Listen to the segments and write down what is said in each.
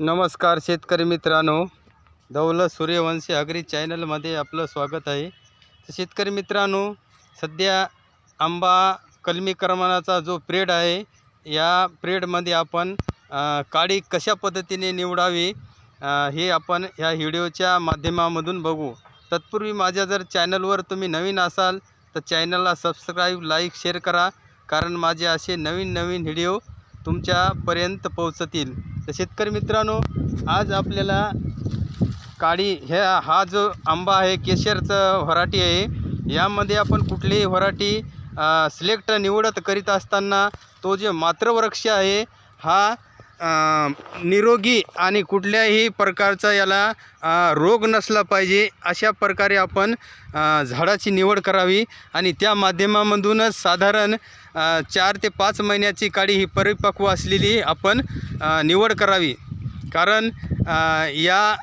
नमस्कार शेतकरी मित्रांनो. दौलत सूर्यवंशी अग्री चॅनलमध्ये आपलं स्वागत आहे. तर शेतकरी मित्रांनो सध्या आंबा कलमी करमानाचा जो प्रेड आहे या प्रेडमध्ये आपण काळी कशा पद्धतीने निवडावी हे आपण ह्या व्हिडिओच्या माध्यमामधून बघू. तत्पूर्वी माझ्या जर चॅनलवर तुम्ही नवीन असाल तर चॅनलला सबस्क्राईब लाईक शेअर करा. कारण माझे असे नवीन नवीन व्हिडिओ तुमच्यापर्यंत पोहोचतील. तर शेतकरी मित्रांनो आज आपल्याला काळी ह्या हा जो आंबा आहे केशरचं व्हराटी आहे. यामध्ये आपण कुठलीही व्हराटी सिलेक्ट निवडत करीत असताना तो जे मातृवृक्ष आहे हा निरोगी आणि कुठल्याही प्रकारचा याला रोग नसला पाहिजे अशा प्रकारे आपण झाडाची निवड करावी. आणि त्या माध्यमामधूनच साधारण चार ते पाच महिन्याची काडी ही परिपक्व असलेली आपण निवड करावी. कारण या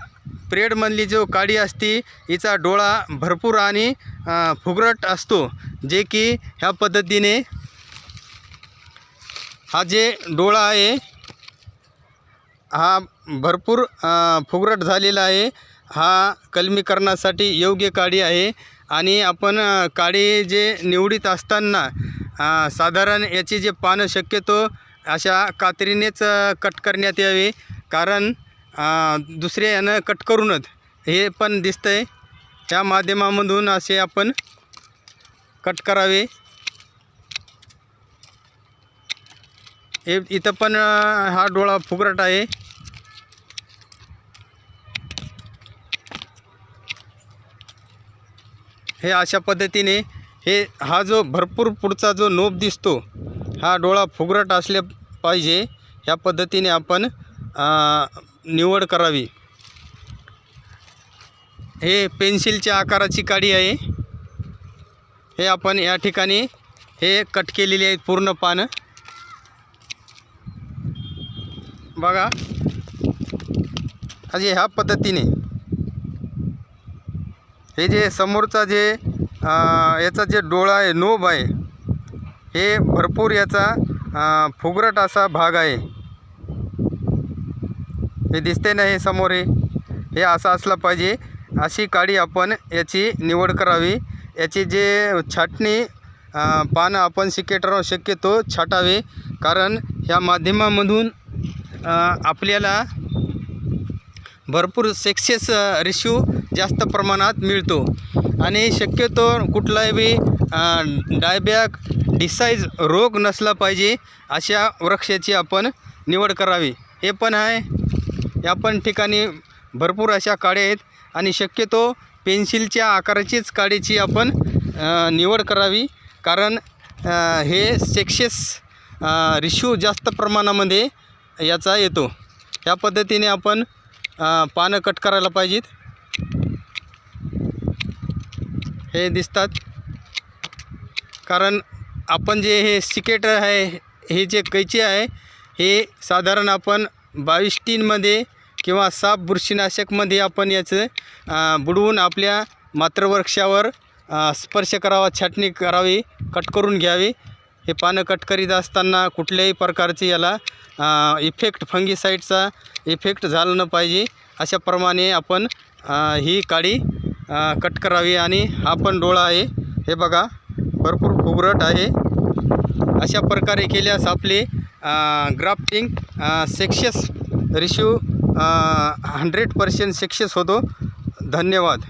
प्रेडमधली जो काडी असती हिचा डोळा भरपूर आणि फुगरट असतो. जे की ह्या पद्धतीने हा जे डोळा आहे हा भरपूर फुगरट झालेला आहे. हा कलमीकरणासाठी योग्य काडी आहे. आणि आपण काडी जे निवडीत असताना साधारण याची जे पानं शक्यतो अशा कात्रीनेच कट करण्यात यावे. कारण दुसरे दुसऱ्या यानं कट करूनच हे पण दिसतं आहे त्या माध्यमामधून असे आपण कट करावे. हे इथं पण हा डोळा फुगरट आहे. हे अशा पद्धतीने हे हा जो भरपूर पुढचा जो नोब दिसतो हा डोळा फुगरट असले पाहिजे. ह्या पद्धतीने आपण निवड करावी. हे पेन्सिलच्या आकाराची काडी आहे. हे आपण या ठिकाणी हे कट केलेली आहेत पूर्ण पानं. बघा. असे ह्या पद्धतीने हे जे समोरचा जे याचा जे डोळा आहे नोब आहे हे भरपूर याचा फुगरट असा भाग आहे. हे दिसते ना हे समोर हे? हे असं असलं पाहिजे. अशी काडी आपण याची निवड करावी. याची जे छाटणी पानं आपण शिकेटर शक्यतो छाटावे. कारण ह्या माध्यमामधून आपल्याला भरपूर सेक्सेस रेशो जास्त प्रमाणात मिळतो. आणि शक्यतो कुठलाही बी डायबॅक डिसाईज रोग नसला पाहिजे अशा वृक्षाची आपण निवड करावी. हे पण आहे. या पण ठिकाणी भरपूर अशा काड्या आहेत. आणि शक्यतो पेन्सिलच्या आकाराचीच काडीची आपण निवड करावी. कारण हे सेक्सेस रिशू जास्त प्रमाणामध्ये याचा येतो ह्या पद्धतीने आपण पानं कट करायला पाहिजेत. हे दिसतात. कारण आपण जे हे सिकेट आहे हे जे कैची आहे हे साधारण आपण बावीस टीनमध्ये किंवा साप बुरशीनाशकमध्ये आपण याचं बुडवून आपल्या मातृवृक्षावर स्पर्श करावा छाटणी करावी कट करून घ्यावी. हे पानं कट करीत असताना कुठल्याही प्रकारची याला इफेक्ट फंगीसाईडचा इफेक्ट झाला न पाहिजे. अशाप्रमाणे आपण ही काळी कट करावी आणि हा पण डोळा आहे. हे बघा भरपूर फुगरट आहे. अशा प्रकारे केल्यास आपले grafting success रिश्यू hundred percent success होतो. धन्यवाद.